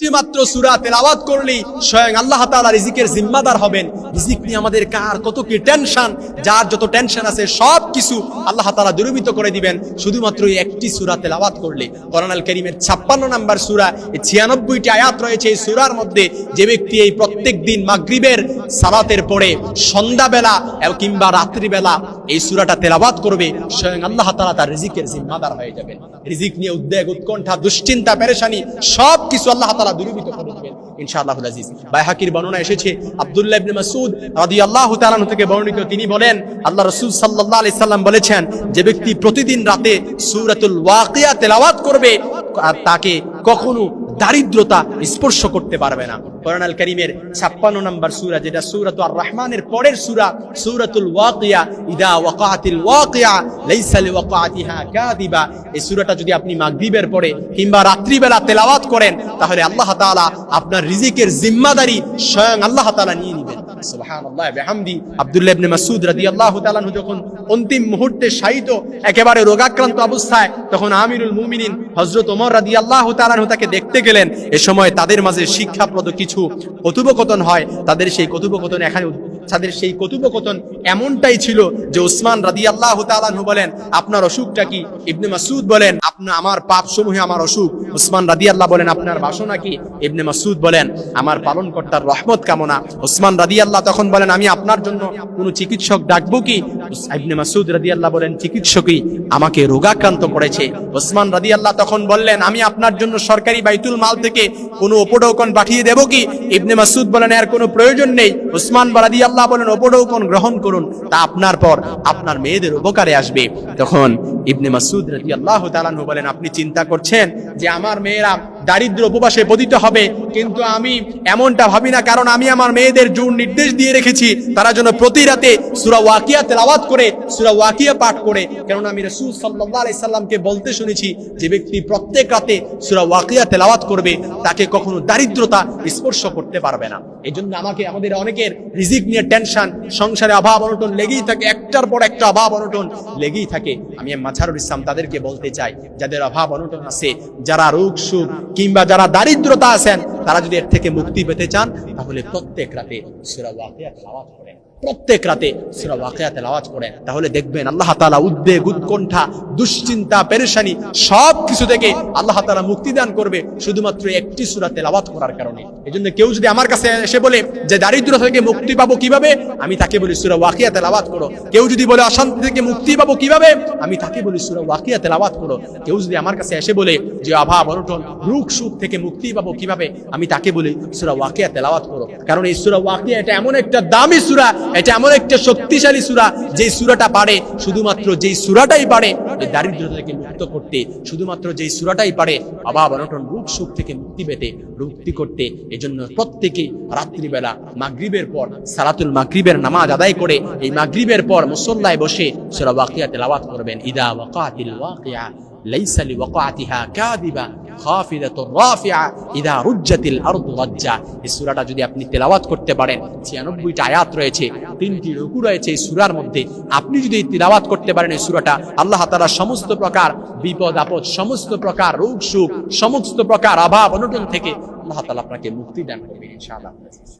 মাত্র সুরা তেলাওয়াত করলি, স্বয়ং আল্লাহ তালা রিজিকের জিম্মাদার হবেন। রিজিক নিয়ে আমাদের কার কত কি টেনশন, যার যত টেনশন আছে সব কিছু আল্লাহ তালা দুর্বিত করে দিবেন। শুধুমাত্র এই একটি সুরা তেলাওয়াত করলে। করোনাল করিমের ছাপ্পান্ন 56 নাম্বার সুরা, এই 96টি আয়াত রয়েছে এই সুরার মধ্যে, যে ব্যক্তি এই প্রত্যেক দিন মাগরিবের সালাতের পরে সন্ধ্যাবেলা কিংবা রাত্রিবেলা এই সূরাটা তেলাওয়াত করবে, স্বয়ং আল্লাহ তাআলা তার রিজিকের জিম্মাদার হয়ে যাবেন। রিজিক নিয়ে উদ্বেগ, উৎকণ্ঠা, দুশ্চিন্তা, পেরেশানি সব কিছু আল্লাহ তাআলা দূরীভূত করে দিবেন বর্ণিত, তিনি বলেন, আল্লাহ বলেছেন, যে ব্যক্তি প্রতিদিন রাতে তেলাওয়াত করবে তাকে কখনো দারিদ্রতা স্পর্শ করতে পারবে না। কোরআন কারীমের 56 নম্বর সূরা, যেটা সূরাতু আর রহমানের পরের সূরা, সূরাতুল ওয়াকিয়া, ইদা ওয়াকাতিল ওয়াকিয়া লাইসা লিওয়াকাতিহা কাযিবা এই সূরাটা যদি আপনি মাগরিবের পরে কিংবা রাত্রিবেলা তেলাওয়াত করেন, তাহলে আল্লাহ তাআলা আপনার রিজিকের জিম্মাদারি স্বয়ং আল্লাহ তাআলা নিয়ে নেবেন। সুবহানাল্লাহ, বিহামদি। আব্দুল্লাহ ইবনে মাসউদ রাদিয়াল্লাহু তাআলা যখন অন্তিম মুহূর্তে শায়িত, একেবারে রোগাক্রান্ত অবস্থায়, তখন আমিরুল মুমিনিন হযরত ওমর রাদিয়াল্লাহু তাআলা তাকে দেখতে গেলেন। এ সময় তাদের মাঝে শিক্ষাপ্রদ কিছু কথোপকথন হয় তাদের সেই কথোপকথন এখানে তাদের সেই কথোপকথন এমনটাই ছিল যে ওসমান রাদিয়াল্লাহু তাআলা আনহু বলেন, আপনার অসুখটা কি? ইবনে মাসউদ বলেন আপনার আমার পাপ সমূহে আমার অসুখ। ওসমান রাদিয়াল্লাহ বলেন, আপনার বাসনা কি? ইবনে মাসউদ বলেন, আমার পালনকর্তার রহমত কামনা। ওসমান রাদিয়াল্লাহ তখন বলেন, আমি আপনার জন্য কোনো চিকিৎসক ডাকবো কি? ইবনে মাসউদ রাদিয়াল্লাহ বলেন, চিকিৎসকই আমাকে রোগাক্রান্ত করেছে। ওসমান রাদিয়াল্লাহ তখন বললেন, আমি আপনার জন্য সরকারি বাইতুল মাল থেকে কোনো উপঢৌকন পাঠিয়ে দেব কি? ইবনে মাসুদ বলেন, এর কোনো প্রয়োজন নেই। উসমান ওসমান রাদিয়াল্লাহ বলেন, উপঢৌকন গ্রহণ করুন। তা আপনার পর আপনার মেয়েদের উপকারে আসবে। তখন ইবনে মাসুদ রাজি আল্লাহ তালানহু বলেন, আপনি চিন্তা করছেন যে আমার মেয়েরা দারিদ্র উপবাসে পতিত হবে। কিন্তু আমি এমনটা ভাবি না, কারণ আমি আমার মেয়েদের জোর নির্দেশ দিয়ে রেখেছি। তারা যেন প্রতি রাতে সূরা ওয়াকিয়া তেলাওয়াত করে, সূরা ওয়াকিয়া পাঠ করে। কারণ আমি রাসূল সাল্লাল্লাহু আলাইহি সাল্লামকে বলতে শুনেছি, যে ব্যক্তি প্রত্যেক রাতে সূরা ওয়াকিয়া তেলাওয়াত করবে, তাকে কখনো দারিদ্রতা স্পর্শ করতে পারবে না। এজন্য আমাকে, আমাদের অনেকের রিজিক নিয়ে টেনশন, সংসারে অভাব অনটন লেগেই থাকে, একটার পর একটা অভাব অনটন লেগেই থাকে। আমি মাঝারুল ইসলাম তাদেরকে বলতে চাই, যাদের অভাব অনটন আছে, যারা রোগ সুখ কিংবা যারা দারিদ্রতা আছেন, তারা যদি এর থেকে মুক্তি পেতে চান, তাহলে প্রত্যেক রাতে সূরা তেলাওয়াত করেন। প্রত্যেক রাতে সূরা ওয়াকিয়া তেলাওয়াত করেন তাহলে দেখবেন আল্লাহ তাআলা উদ্বেগ, উৎকণ্ঠা, দুশ্চিন্তা, পেরেশানি সব কিছু থেকে আল্লাহ তাআলা মুক্তি দান করবে শুধুমাত্র একটি সূরা তেলাওয়াত করার কারণে। এজন্য কেউ যদি আমার কাছে এসে বলে যে দারিদ্র থেকে মুক্তি পাবো কীভাবে? আমি তাকে বলি, সূরা ওয়াকিয়া তেলাওয়াত করো। কেউ যদি বলে, অশান্তি থেকে মুক্তি পাবো কীভাবে? আমি তাকে বলি, সূরা ওয়াকিয়া তেলাওয়াত করো। কেউ যদি আমার কাছে এসে বলে যে অভাব অনটন রোগ সুখ থেকে মুক্তি পাবো কীভাবে? আমি তাকে বলি, সুরা ওয়াকিয়া তেলাওয়াত করো। কারণ এই সুরা ওয়াকিয়া এটা এমন একটা দামি সূরা এটা এমন একটা শক্তিশালী সুরা, যেই সুরাটা পারে, শুধুমাত্র যেই সুরাটাই পারে দারিদ্রতা থেকে মুক্ত করতে, শুধুমাত্র যেই সুরাটাই পারে, অভাব অনটন রূপ সুখ থেকে মুক্তি পেতে, মুক্তি করতে, এজন্য প্রত্যেকে রাত্রিবেলা মাগরীবের পর, সালাতুল মাগরীবের নামাজ আদায় করে, এই মাগরীবের পর মুসল্লায় বসে সুরা ওয়াকিয়া তেলাওয়াত করবেন। ইদা ওয়াকাতিল ওয়াকিয়া লাইসা লি ওয়াকাতিহা কাদিবা আপনি রয়েছে মধ্যে। আপনি যদি তেলাওয়াত করতে পারেন এই সুরাটা, আল্লাহ তালা সমস্ত প্রকার বিপদ, আপদ, সমস্ত প্রকার রোগ, সুখ, সমস্ত প্রকার অভাব, অনটন থেকে আল্লাহ তালা আপনাকে মুক্তি দান